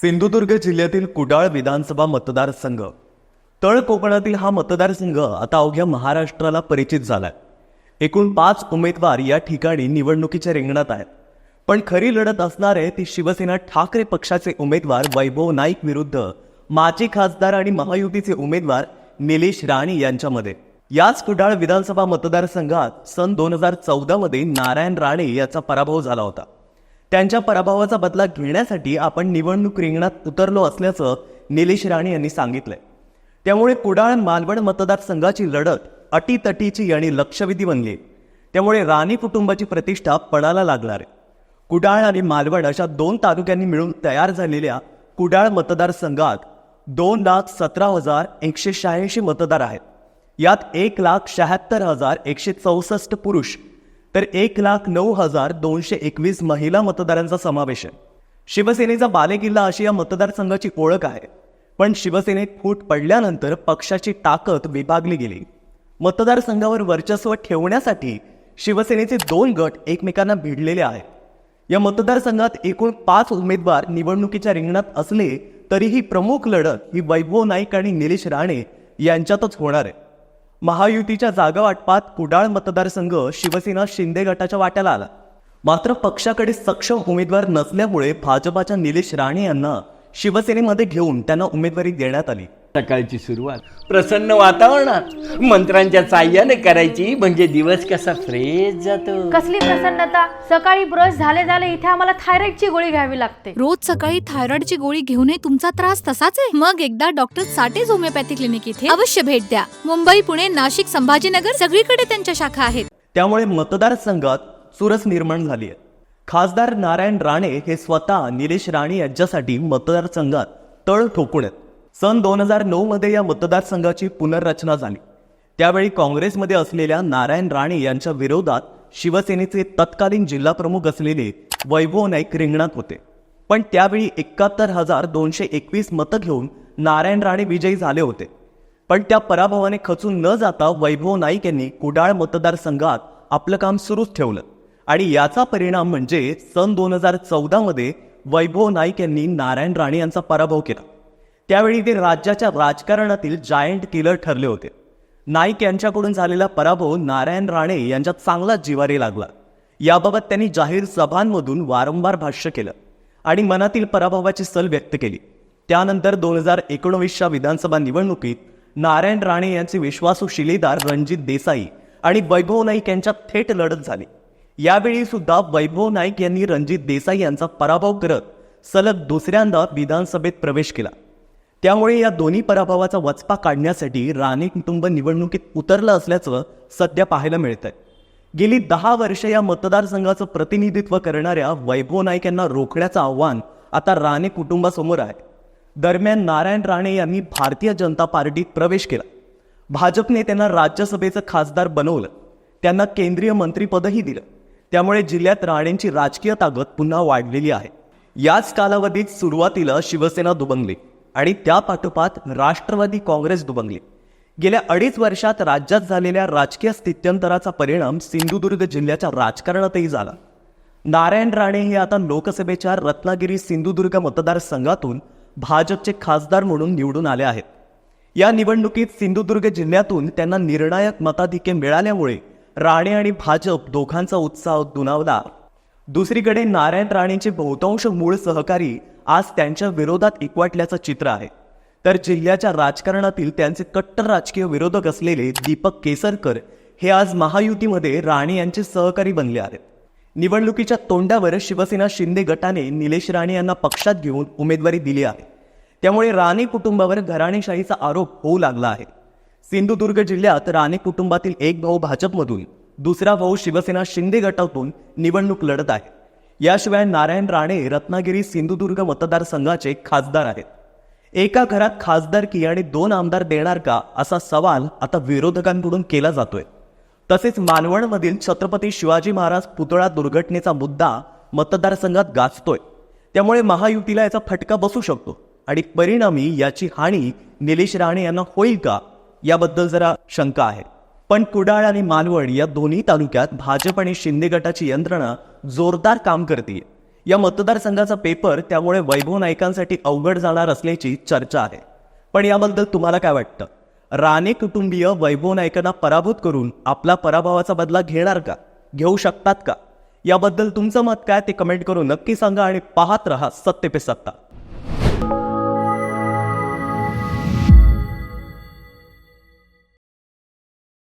सिंधुदुर्ग जिल्ह्यातील कुडाळ विधानसभा मतदारसंघ. तळ कोकणातील हा मतदारसंघ आता अवघ्या महाराष्ट्राला परिचित झालाय. एकूण पाच उमेदवार या ठिकाणी निवडणुकीच्या रिंगणात आहेत. पण खरी लढत असणारे ती शिवसेना ठाकरे पक्षाचे उमेदवार वैभव नाईक विरुद्ध माजी खासदार आणि महायुतीचे उमेदवार निलेश राणे यांच्यामध्ये. याच कुडाळ विधानसभा मतदारसंघात सन दोन हजार चौदामध्ये नारायण राणे याचा पराभव झाला होता. त्यांच्या पराभवाचा बदला घेण्यासाठी आपण निवडणूक रिंगणात उतरलो असल्याचं निलेश राणे यांनी सांगितलंय. त्यामुळे कुडाळ मालवण मतदारसंघाची लढत अटीतटीची आणि लक्षवेधी बनली. त्यामुळे राणे कुटुंबाची प्रतिष्ठा पणाला लागणार आहे. कुडाळ आणि मालवण अशा दोन तालुक्यांनी मिळून तयार झालेल्या कुडाळ मतदारसंघात दोन लाख सतरा हजार एकशे शहाऐंशी मतदार आहेत. यात एक लाख शहात्तर हजार एकशे चौसष्ट पुरुष तर एक लाख नऊ हजार दोनशे एकवीस महिला मतदारांचा समावेश आहे. शिवसेनेचा बालेकिल्ला अशी या मतदारसंघाची ओळख आहे. पण शिवसेनेत फूट पडल्यानंतर पक्षाची ताकद विभागली गेली. मतदारसंघावर वर्चस्व ठेवण्यासाठी शिवसेनेचे दोन गट एकमेकांना भिडलेले आहेत. या मतदारसंघात एकूण पाच उमेदवार निवडणुकीच्या रिंगणात असले तरीही प्रमुख लढत ही वैभव नाईक आणि निलेश राणे यांच्यातच होणार आहे. महायुतीच्या जागा वाटपात कुडाळ मतदारसंघ शिवसेना शिंदे गटाच्या वाट्याला आला. मात्र पक्षाकडे सक्षम उमेदवार नसल्यामुळे भाजपाच्या निलेश राणे यांना शिवसेनेमध्ये घेऊन त्यांना उमेदवारी देण्यात आली. सकाळची सुरुवात. प्रसन्न वातावरणात. मंत्रांच्या साह्याने करायची म्हणजे दिवस कसा फ्रेश जातो. कसली प्रसन्नता? सकाळी ब्रश झाले झाले इथे आम्हाला थायरॉइडची गोळी घ्यावी लागते. रोज सकाळी थायरॉइडची गोळी घेऊनही तुमचा त्रास तसाच आहे? मग एकदा डॉक्टर साठेज होमिओपॅथी क्लिनिक इथे अवश्य भेट द्या. मुंबई पुणे नाशिक संभाजीनगर सगळीकडे त्यांच्या शाखा आहेत. त्यामुळे मतदारसंघात चुरस निर्माण झाली आहे. खासदार नारायण राणे हे स्वतः निलेश राणे यांच्यासाठी मतदारसंघात तळ ठोकून आहेत. सन दोन हजार नऊ मध्ये या मतदारसंघाची पुनर्रचना झाली. त्यावेळी काँग्रेसमध्ये असलेल्या नारायण राणे यांच्या विरोधात शिवसेनेचे तत्कालीन जिल्हाप्रमुख असलेले वैभव नाईक रिंगणात होते. पण त्यावेळी एकाहत्तर हजार दोनशे एकवीस मतं घेऊन नारायण राणे विजयी झाले होते. पण त्या पराभवाने खचून न जाता वैभव नाईक यांनी कुडाळ मतदारसंघात आपलं काम सुरूच ठेवलं. आणि याचा परिणाम म्हणजे सन दोन हजार चौदामध्ये वैभव नाईक यांनी नारायण राणे यांचा पराभव केला. त्यावेळी ते राज्याच्या राजकारणातील जायंट किलर ठरले होते. नाईक यांच्याकडून झालेला पराभव नारायण राणे यांच्यात चांगलाच जिवारी लागला. याबाबत त्यांनी जाहीर सभांमधून वारंवार भाष्य केलं आणि मनातील पराभवाची सल व्यक्त केली. त्यानंतर दोन हजार एकोणवीसच्या विधानसभा निवडणुकीत नारायण राणे यांचे विश्वासू शिलेदार रणजित देसाई आणि वैभव नाईक यांच्यात थेट लढत झाली. यावेळी सुद्धा वैभव नाईक यांनी रणजित देसाई यांचा पराभव करत सलग दुसऱ्यांदा विधानसभेत प्रवेश केला. त्यामुळे या दोन्ही पराभवाचा वचपा काढण्यासाठी राणे कुटुंब निवडणुकीत उतरलं असल्याचं सध्या पाहायला मिळतंय. गेली दहा वर्ष या मतदारसंघाचं प्रतिनिधित्व करणाऱ्या वैभव नाईक यांना रोखण्याचं आव्हान आता राणे कुटुंबासमोर आहे. दरम्यान नारायण राणे यांनी भारतीय जनता पार्टीत प्रवेश केला. भाजपने त्यांना राज्यसभेचं खासदार बनवलं. त्यांना केंद्रीय मंत्रीपदही दिलं. त्यामुळे जिल्ह्यात राणेंची राजकीय ताकद पुन्हा वाढलेली आहे. याच कालावधीत सुरुवातीला शिवसेना दुबंगली. आणि त्या पाठोपाठ राष्ट्रवादी काँग्रेस दुबंगली. गेल्या अडीच वर्षात राज्यात झालेल्या राजकीय स्थित्यंतराचा परिणाम सिंधुदुर्ग जिल्ह्याच्या राजकारणातही झाला. नारायण राणे हे आता लोकसभेच्या रत्नागिरी सिंधुदुर्ग मतदारसंघातून भाजपचे खासदार म्हणून निवडून आले आहेत. या निवडणुकीत सिंधुदुर्ग जिल्ह्यातून त्यांना निर्णायक मताधिके मिळाल्यामुळे राणे आणि भाजप दोघांचा उत्साह दुनावला दुसरीकडे नारायण राणेंचे बहुतांश मूळ सहकारी आज त्यांच्या विरोधात एकवाटल्याचं चित्र आहे. तर जिल्ह्याच्या राजकारणातील त्यांचे कट्टर राजकीय विरोधक असलेले दीपक केसरकर हे आज महायुतीमध्ये राणे यांचे सहकारी बनले आहेत. निवडणुकीच्या तोंडावर शिवसेना शिंदे गटाने निलेश राणे यांना पक्षात घेऊन उमेदवारी दिली आहे. त्यामुळे राणे कुटुंबावर घराणेशाहीचा आरोप होऊ लागला आहे. सिंधुदुर्ग जिल्ह्यात राणे कुटुंबातील एक भाऊ भाजपमधून दुसरा भाऊ शिवसेना शिंदे गटातून निवडणूक लढत आहे. याशिवाय नारायण राणे रत्नागिरी सिंधुदुर्ग मतदारसंघाचे खासदार आहेत. एका घरात खासदारकी आणि दोन आमदार देणार का असा सवाल आता विरोधकांकडून केला जातोय. तसेच मालवणमधील छत्रपती शिवाजी महाराज पुतळा दुर्घटनेचा मुद्दा मतदारसंघात गाजतोय. त्यामुळे महायुतीला याचा फटका बसू शकतो आणि परिणामी याची हानी निलेश राणे यांना होईल का याबद्दल जरा शंका आहे. पण कुडाळ आणि मालवण या दोन्ही तालुक्यात भाजप आणि शिंदे गटाची यंत्रणा जोरदार काम करते या मतदारसंघाचा पेपर त्यामुळे वैभव नाईकांसाठी अवघड जाणार असल्याची चर्चा आहे. पण याबद्दल तुम्हाला काय वाटतं? राणे कुटुंबीय वैभव नाईकांना पराभूत करून आपला पराभवाचा बदला घेणार का? घेऊ शकतात का? याबद्दल तुमचं मत काय ते कमेंट करून नक्की सांगा आणि पाहत रहा सत्य पे सत्ता.